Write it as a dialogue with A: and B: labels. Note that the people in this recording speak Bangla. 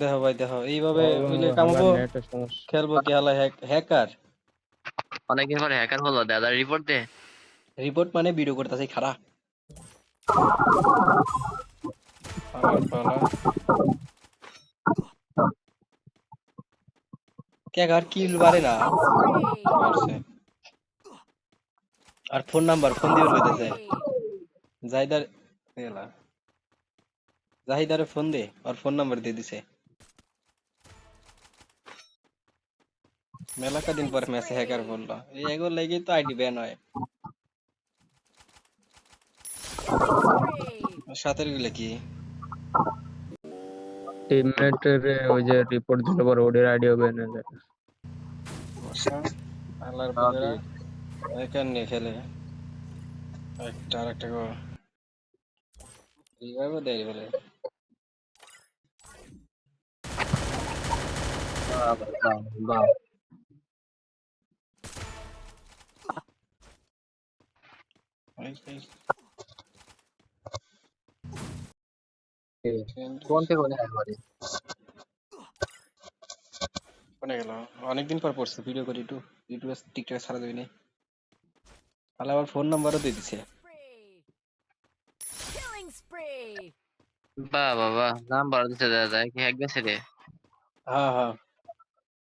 A: দেখো ভাই দেখো এইভাবে হইলে কামাবো খেলব কি হালা হ্যাকার?
B: পরে হ্যাকার হলো। দাদা রিপোর্ট দে।
A: রিপোর্ট মানে ভিডিও করতেছে খারা পালা, পালা। কে আর কিল বাড়ে না? আর ফোন নাম্বার ফোন দিয়ে কইতেছে জাহিদার এলা। জাহিদারে ফোন দে আর ফোন নাম্বার দিয়ে দিছে। মেলা দিন পর ম্যাচে হ্যাকার বলল এই এগুলো লেগেই তো আইডি ব্যান হয়। সাথেরগুলো কি?
C: টিমমেটের ওই যে রিপোর্ট দিল পর ওদের আইডিও বেনে যায়।
A: আল্লাহর বন্ধুরা এখানে খেলে। একটা আর একটা গো রিভাইভও দেয় বলে
B: বাহ, বাহ, বাহ।
A: এই- এই
B: একবারে
A: অনেকদিন পর পড়ছে ভিডিও করি একটু ইউটিউবে টিকটকে ছাড়া দেবে নি তাহলে আবার ফোন নাম্বারও দিয়ে দিছে!
B: বাহ বাবা নাম বাড়া দিতে দাদা কি হ্যাক গেছে রে
A: হ্যাঁ হ্যাঁ